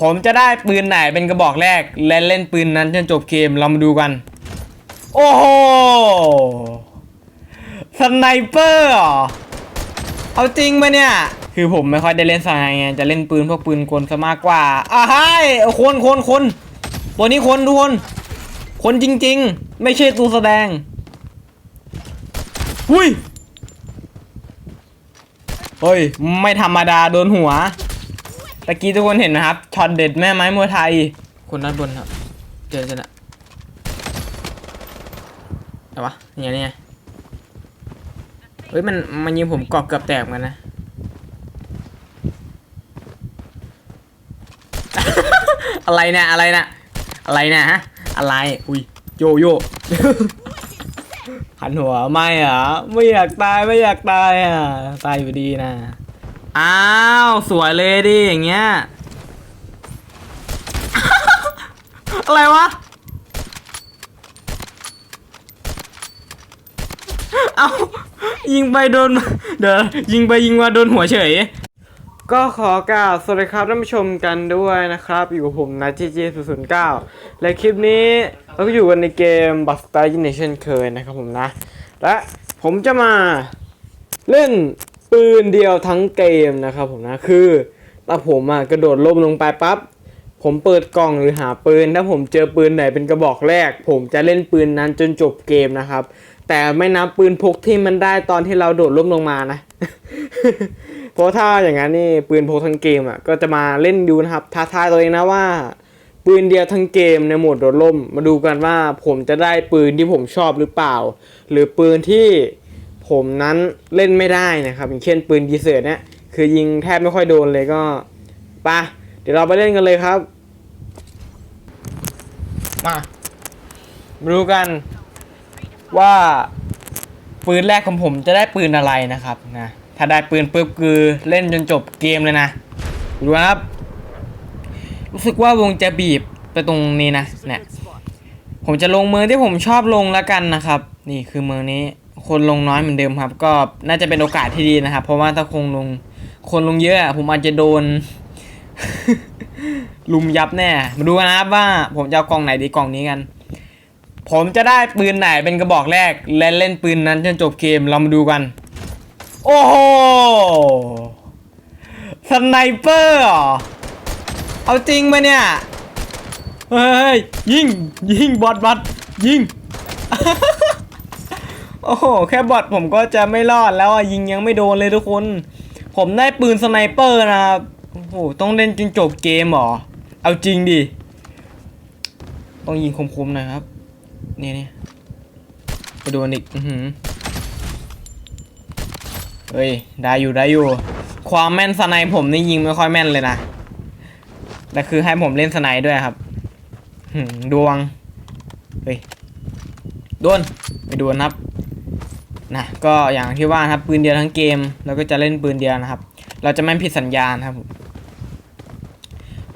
ผมจะได้ปืนไหนเป็นกระบอกแรก และเล่นปืนนั้นจนจบเกมเรามาดูกัน โอ้โหสไนเปอร์เอาจริงปะเนี่ย คือผมไม่ค่อยได้เล่นสไนไงจะเล่นปืนพวกปืนกลซะมากกว่าอะไฮคนคนคนตัวนี้คนทุกคน คนจริง ๆ ไม่ใช่ตัวแสดงหุยเฮ้ย ไม่ธรรมดาโดนหัว ตะกี้ทุกคนเห็นนะครับช็อตเด็ดแม่ไม้มวยไทย คนด้านบนครับ เจอจะนะอะไรวะเนี่ยเนี่ยเฮ้ยมันมันยิงผมกรอบเกือบแตกเหมือนกันนะ อะไรเนี่ยอะไรเนะอะไรเนะฮะอะไรอุ้ยโยโย่ หันหัวไม่เหรอไม่อยากตายไม่อยากตายอะตายอยู่ดีนะ อ้าว สวยเลยดิอย่างเงี้ย อะไรวะ เอายิงไปโดน เดี๋ยวยิงไปยิงมาโดนหัวเฉย ก็ขอกล่าวสวัสดีครับท่านผู้ชมกันด้วยนะครับ อยู่กับผมนะ GG 0 0 9และคลิปนี้เราก็อยู่กันในเกม b u s t a r ยินเช่นเคยนะครับผมนะ และผมจะมาเล่น ปืนเดียวทั้งเกมนะครับผมนะคือตาผมอะกระโดดล่มลงไปปั๊บผมเปิดกล่องหรือหาปืนถ้าผมเจอปืนไหนเป็นกระบอกแรก ผมจะเล่นปืนนั้นจนจบเกมนะครับ แต่ไม่นับปืนพกที่มันได้ตอนที่เราโดดล่มลงมานะ เพราะถ้าอย่างนั้นนี่ปืนพกทั้งเกมอะก็จะมาเล่นดูนะครับท้าทายตัวเองนะว่า ปืนเดียวทั้งเกมในโหมดโดดล่ม มาดูกันว่าผมจะได้ปืนที่ผมชอบหรือเปล่า หรือปืนที่ ผมนั้นเล่นไม่ได้นะครับอย่างเช่นปืนดีเซอร์เนี่ยคือยิงแทบไม่ค่อยโดนเลยก็ปะเดี๋ยวเราไปเล่นกันเลยครับ มาดูกันว่า ปืนแรกของผมจะได้ปืนอะไรนะครับนะถ้าได้ปืนปุ๊บคือเล่นจนจบเกมเลยนะดูครับ รู้สึกว่าวงจะบีบไปตรงนี้นะเนี่ยผมจะลงเมืองที่ผมชอบลงแล้วกันนะครับ นี่คือเมืองนี้ คนลงน้อยเหมือนเดิมครับ ก็น่าจะเป็นโอกาสที่ดีนะครับ เพราะว่าถ้าคงลงคนลงเยอะผมอาจจะโดน ลุมยับแน่ มาดูกันนะครับว่า ผมจะเอากล่องไหนดีกล่องนี้กัน ผมจะได้ปืนไหนเป็นกระบอกแรก และเล่นปืนนั้นจนจบเกมเรามาดูกัน โอ้โหสไนเปอร์เอาจริงปะเนี่ยเฮ้ยยิงยิงบอทบอทยิง โอ้โห แค่บอทผมก็จะไม่รอดแล้วอะยิงยังไม่โดนเลยทุกคน ผมได้ปืนสไนเปอร์นะครับ โอ้โห ต้องเล่นจนจบเกมหรอ เอาจริงดิ ต้องยิงคมๆหน่อยครับ นี่นี่ไปโดนอีก อือหือเฮ้ย ได้อยู่ได้อยู่ ความแม่นสไนผมนี่ยิงไม่ค่อยแม่นเลยนะ แต่คือให้ผมเล่นสไนด้วยครับหืมดวง เฮ้ย โดนไม่โดนครับ นะก็อย่างที่ว่านะครับปืนเดียวทั้งเกมแล้วก็จะเล่นปืนเดียวนะครับ เราจะไม่ผิดสัญญาณครับ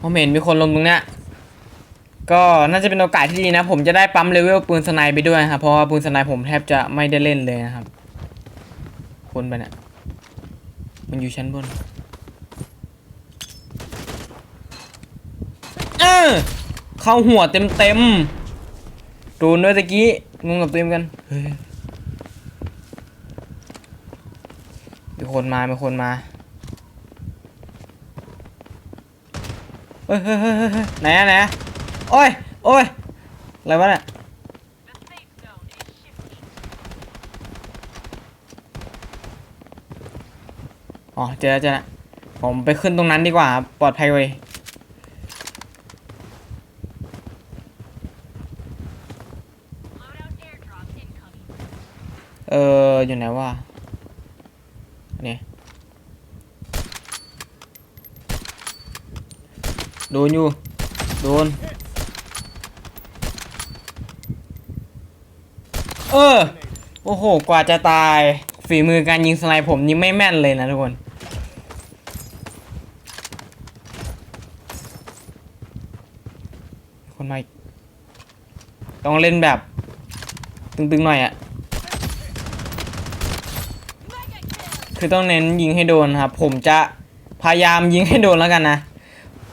ผมเห็นมีคนลงตรงเนี้ยก็น่าจะเป็นโอกาสที่ดีนะ ผมจะได้ปั๊มเลเวลปืนสไนไปด้วยครับเพราะว่าปืนสไนผมแทบจะไม่ได้เล่นเลยนะครับ คนไปเนี่ยมันอยู่ชั้นบนเออเข้าหัวเต็มเต็มๆโดนด้วยตะกี้งงกับตัวเองกันเฮ้ย มีคนมา มีคนมาเฮ้ยเฮ้ยเฮ้ยเฮ้ยไหนอะไหนอะโอ้ยโอ้ยอะไรวะเนี่ยอ๋อเจอแล้วเจอแล้วผมไปขึ้นตรงนั้นดีกว่า ปลอดภัยเว้ยเอออยู่ไหนวะเนี่ย โดนอยู่ โดน เออ โอ้โห กว่าจะตาย ฝีมือการยิงสไนป์ผมนี่ไม่แม่นเลยนะทุกคนคนใหม่ต้องเล่นแบบ ตึงๆหน่อยอะคือต้องเน้นยิงให้โดนครับ ผมจะพยายามยิงให้โดนแล้วกันนะ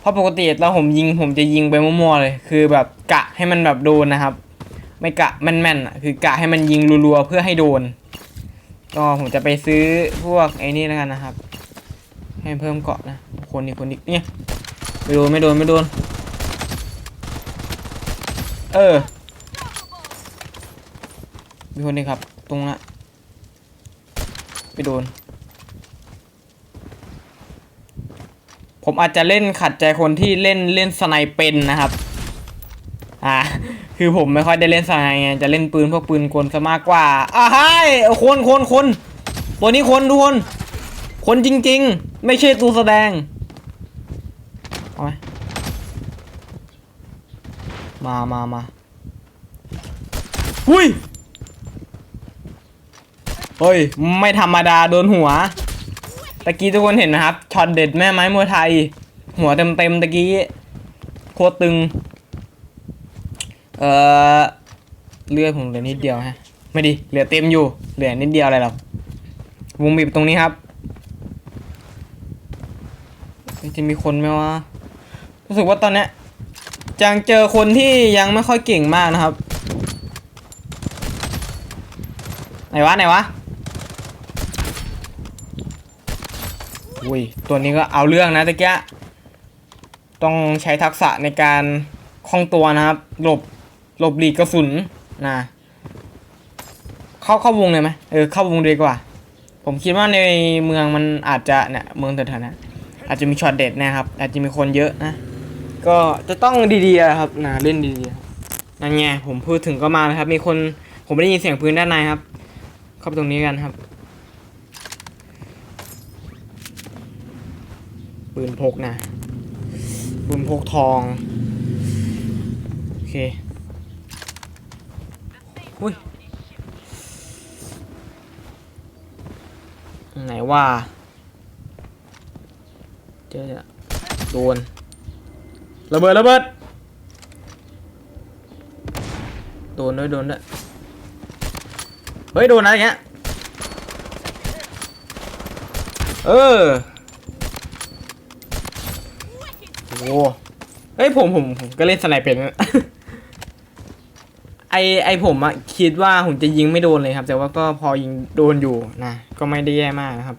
ราะปกติตอนผมยิงผมจะยิงไปมั่วๆเลย คือแบบกะให้มันแบบโดนนะครับ ไม่กะแม่นๆอะคือกะให้มันยิงรัวๆเพื่อให้โดน ก็ผมจะไปซื้อพวกไอ้นี่แล้วกันนะครับ ให้เพิ่มเกาะนะคนอีกคนอีกเนี่ยไม่โดนไม่โดนไม่โดน เออมีคนนี้ครับ ตรงนั้นไปโดน ผมอาจจะเล่นขัดใจคนที่เล่นเล่นสไนเป็นนะครับ อ่า คือผมไม่ค่อยได้เล่นสไนไงจะเล่นปืนพวกปืนกลซะมากกว่าอ่าใช่คนคนคนตัวนี้คนทุกคน คนจริง ๆ ไม่ใช่ตัวแสดงเอาไหมมามามาหุ้ยเฮ้ย ไม่ธรรมดาโดนหัว ตะกี้ทุกคนเห็นนะครับช็อตเด็ดแม่ไม้มวยไทย หัวเต็มเต็มตะกี้โคตรตึง เอ่อเลือดผมเหลือนิดเดียวฮะ ไม่ดีเหลือเต็มอยู่ เหลือนิดเดียวอะไรหรอกวงบีบตรงนี้ครับจะมีคนไหมวะรู้สึกว่าตอนเนี้ยจังเจอคนที่ยังไม่ค่อยเก่งมากนะครับ ไหนวะไหนวะ อุ้ยตัวนี้ก็เอาเรื่องนะตะกี้ต้องใช้ทักษะในการคล่องตัวนะครับ หลบหลบหลีกกระสุนนะเข้าเข้าวงเลยไหมเออเข้าวงดีกว่า ผมคิดว่าในเมืองมันอาจจะเนี่ยเมืองแถวๆนะอาจจะมีช็อตเด็ดนะครับ อาจจะมีคนเยอะนะ ก็จะต้องดีๆอะครับนะเล่นดีๆนั่นไงผมพูดถึงก็มาเลยครับ มีคนผมไม่ได้ยินเสียงปืนด้านในครับ เข้าไปตรงนี้กันครับ ปืนพกนะ ปืนพกทอง โอเคอุ้ยไหนว่าเจอะโดนระเบิดระเบิดโดนด้วยโดนด้วยเฮ้ย โดนอะไรเงี้ยเออ โอ้โหเฮ้ยผมผมผมก็เล่นสไนเปอร์นะ ไอไอผมอะคิดว่าผมจะยิงไม่โดนเลยครับ แต่ว่าก็พอยิงโดนอยู่นะ ก็ไม่ได้แย่มากนะครับ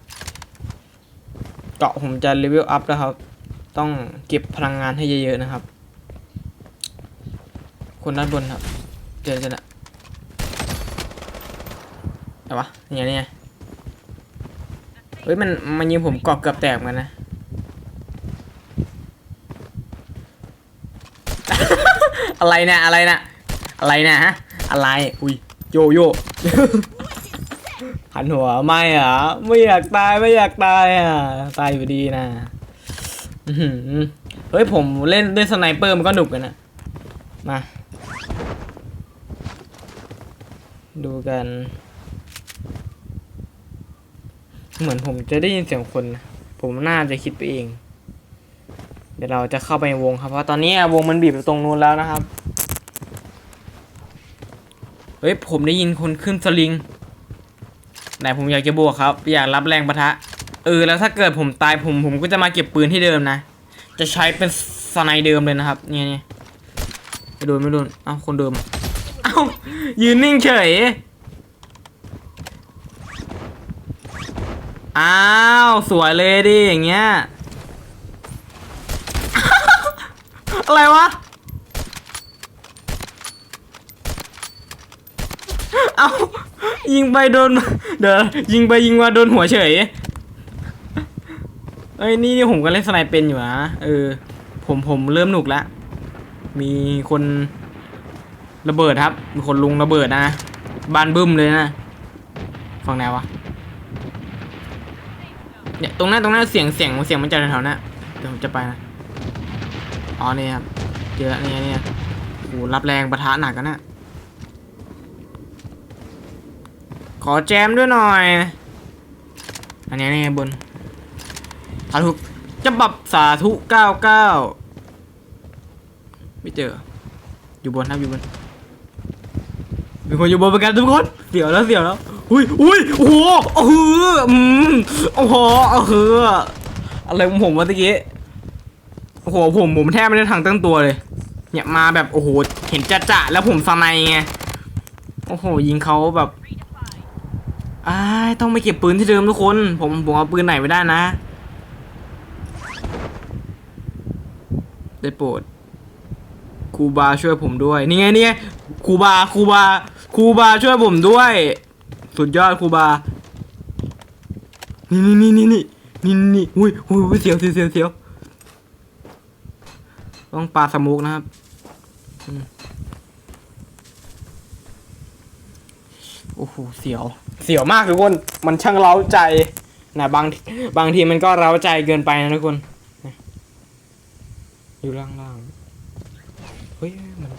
เกาะผมจะเลเวลอัพแล้วครับ ต้องเก็บพลังงานให้เยอะๆนะครับ คนด้านบนครับ เจอจะนะอะไรวะเนี่ยเนี่ยเฮ้ยมันมันยิงผมเกาะเกือบแตกเหมือนนะ อะไรเนะอะไรนะอะไรนะฮะอะไรอุ้ยโยโย่หันหัวไม่อะไม่อยากตายไม่อยากตายอะตายอยู่ดีนะเฮ้ยผมเล่นด้วยสไนเปอร์มันก็หนุกกันนะมาดูกัน เหมือนผมจะได้ยินเสียงคน ผมน่าจะคิดไปเอง เดี๋ยวเราจะเข้าไปในวงครับ เพราะตอนนี้วงมันบีบไปตรงนู้นแล้วนะครับ เฮ้ยผมได้ยินคนขึ้นสลิง ไหนผมอยากจะบวกครับ อยากรับแรงปะทะ เออแล้วถ้าเกิดผมตายผมผมก็จะมาเก็บปืนที่เดิมนะ จะใช้เป็นสไนเดิมเลยนะครับ เนี่ยเนี่ยไม่โดนไม่โดน เอ้าคนเดิม เอ้ายืนนิ่งเฉย อ้าว สวยเลยดิอย่างเงี้ย อะไรวะ เอายิงไปโดน เดี๋ยวยิงไปยิงมาโดนหัวเฉย เอ้ยนี่นี่ผมก็เล่นสไนเป็นอยู่นะเออ ผมผมเริ่มหนุกแล้ว มีคนระเบิดครับ มีคนลุงระเบิดนะ บานบึ้มเลยนะฝั่งไหนวะ เนี่ยตรงนั้นตรงนั้นเสียงเสียงเสียงมันจะแถวๆนั้นเดี๋ยวผมจะไปนะ อ๋อเนี่ครับเจอแล้วนี่นี่โอ้โหรับแรงประทะหนักกันนะขอแจมด้วยหน่อย อันนี้นี่บนสาธุจะบับสาธุเก้าเก้าไม่เจอ อยู่บนครับอยู่บนมีคนอยู่บนเหมือนกันทุกคนเสียวแล้วเสียวแล้วอุ้ยอุ้ยโอ้โหอ้โหอืมโอ้โหโอ้โหอะไรของผมวะตะกี้ โอ้โหผมผมแทบไม่ได้ทางตั้งตัวเลย เนี่ยมาแบบโอ้โหเห็นจะจะแล้วผมสไนไงโอ้โหยิงเขาแบบอ้าต้องไปเก็บปืนที่เดิมทุกคน ผมผมเอาปืนไหนไม่ได้นะได้โปรดครูบาช่วยผมด้วย นี่ไงนี่ไงครูบาครูบาครูบาช่วยผมด้วย สุดยอดครูบา นี่นี่นี่นี่นี่นี่นี่อุ้ยอุ้ยอุ้ยเสียวเสียวเสียวเสียว ต้องปลาสมุกนะครับโอ้โหเสียว เสียวมากทุกคน มันช่างเร้าใจนะบางบางทีมันก็เร้าใจเกินไปนะทุกคน อยู่ล่างๆเฮ้ยมัน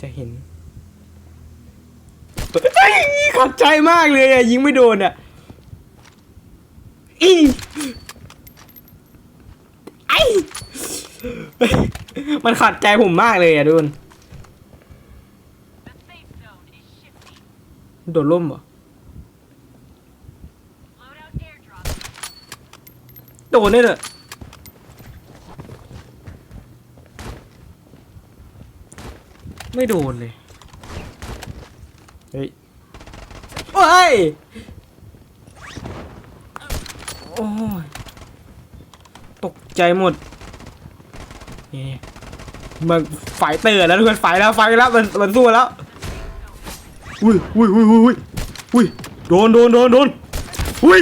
จะเห็นเฮ้ยขัดใจมากเลยอะยิงไม่โดนอะอีไอ มันขัดใจผมมากเลยอะดูนโดดล่มเหรอโดดได้เลยไม่โดนเลย เฮ้ย โอ้ย โอ้ย ตกใจหมด นี่มันไฟเตอร์แล้วทุกคนไฟแล้วไฟแล้วมันมันสู้แล้วอุ้ยอุ้ยอุ้ยอุ้ยอุ้ยอุ้ยโดนโดนโดนโดนอุ้ย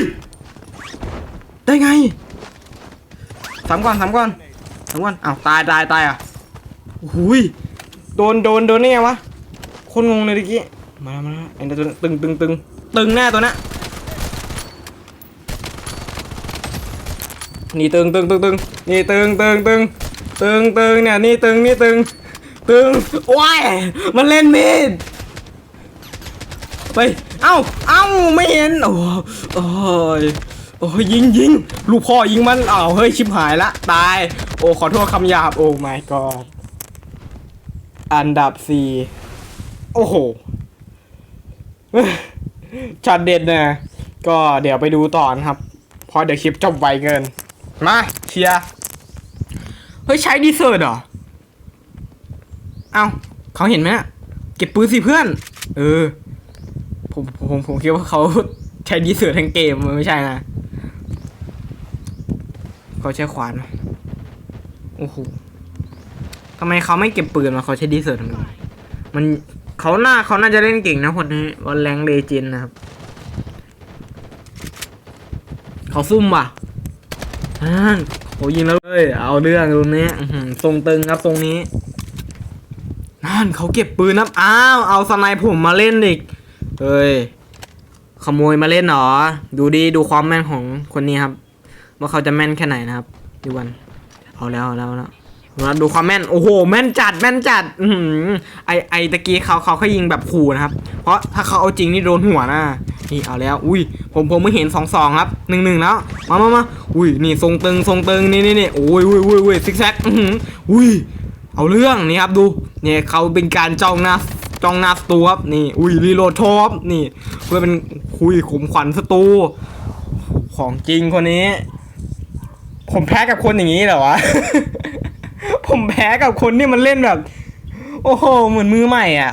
ได้ไงสามก่อนสามก่อนสามก่อนอ้าวตายตายตายอะอุ้ยโดนโดนโดนนี่ไงวะคนงงเลยเมื่อกี้มาแล้วมาแล้วไอ้ตัวตึงตึงตึงตึงแน่ตัวน่ะนี่ตึงตึงตึงตึงนี่ตึงตึงตึง ตึงตึงเนี่ยนี่ตึงนี่ตึง ตึงว้ายมันเล่นมีดไปเอ้าเอ้าไม่เห็นโอ้โอ้ยโอ้ยยิงยิงลูกพ่อยิงมันอ้าวเฮ้ยชิบหายละตาย โอ้ขอโทษคำหยาบโอ้ my god อันดับสี่โอ้โหช็อตเด็ดนะก็เดี๋ยวไปดูต่อนะครับ เพราะเดี๋ยวคลิปจบไวเกิน มาเชียร์ เฮ้ยใช้ดีเซอร์เหรอ เอ้าเขาเห็นไหมนะเก็บปืนสิเพื่อน เออ ผมผมผมคิดว่าเขาใช้ดีเซอร์ทั้งเกมมันไม่ใช่นะเขาใช้ขวาน โอ้โหทำไมเขาไม่เก็บปืนมาเขาใช้ดีเซอร์ทำไมมันเขาหน้าเขาน่าจะเล่นเก่งนะคนนี้วันแรงเลเจนนะครับ เขาซุ่มว่ะอ่า โหยิงแล้วเลย เอาเรื่องตรงนี้ทรงตึงครับทรงนี้ นั่นเขาเก็บปืนนะอ้าว เอาสไนผมมาเล่นอีกเฮ้ย ขโมยมาเล่นเหรอ ดูดีดูความแม่นของคนนี้ครับ ว่าเขาจะแม่นแค่ไหนนะครับ ดูวัน เอาแล้วเอาแล้วแล้วมาดูความแม่น โอ้โห แม่นจัด แม่นจัด อือหือไอไอตะกี้เขาเขาเขายิงแบบขู่นะครับ เพราะถ้าเขาเอาจริงนี่โดนหัวนะ นี่เอาแล้ว อุ้ย ผมผมไม่เห็นสองสองครับหนึ่งหนึ่งแล้ว มามามาอุ้ย นี่ทรงตึงทรงตึง นี่นี่นี่โอ้ยอุ้ยอุ้ยอุ้ยซิกแซกอือหืออุ้ย เอาเรื่องนี่ครับดู เนี่ยเขาเป็นการจ้องหน้าจ้องหน้าสตูครับ นี่ อุ้ยรีโหลดท็อปนี่ เพื่อเป็นคุยขมขวัญสตู ของจริงคนนี้ ผมแพ้กับคนอย่างนี้เหรอวะ ผมแพ้กับคนที่มันเล่นแบบ โอ้โห เหมือนมือใหม่อะ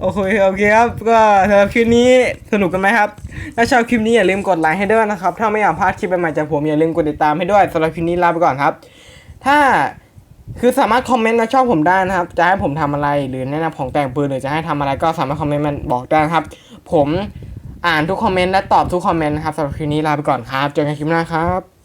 โอเคโอเคครับก็สำหรับคลิปนี้สนุกกันไหมครับ ถ้าชอบคลิปนี้อย่าลืมกดไลค์ให้ด้วยนะครับ ถ้าไม่อยากพลาดคลิปใหม่ๆจากผมอย่าลืมกดติดตามให้ด้วยสำหรับคลิปนี้ลาไปก่อนครับ ถ้าคือสามารถคอมเมนต์มาชอบผมได้นะครับ จะให้ผมทำอะไรหรือแนะนำของแต่งปืนหรือจะให้ทำอะไรก็สามารถคอมเมนต์มาบอกได้นะครับ ผมอ่านทุกคอมเมนต์และตอบทุกคอมเมนต์นะครับสำหรับคลิปนี้ลาไปก่อนครับเจอกันคลิปหน้าครับ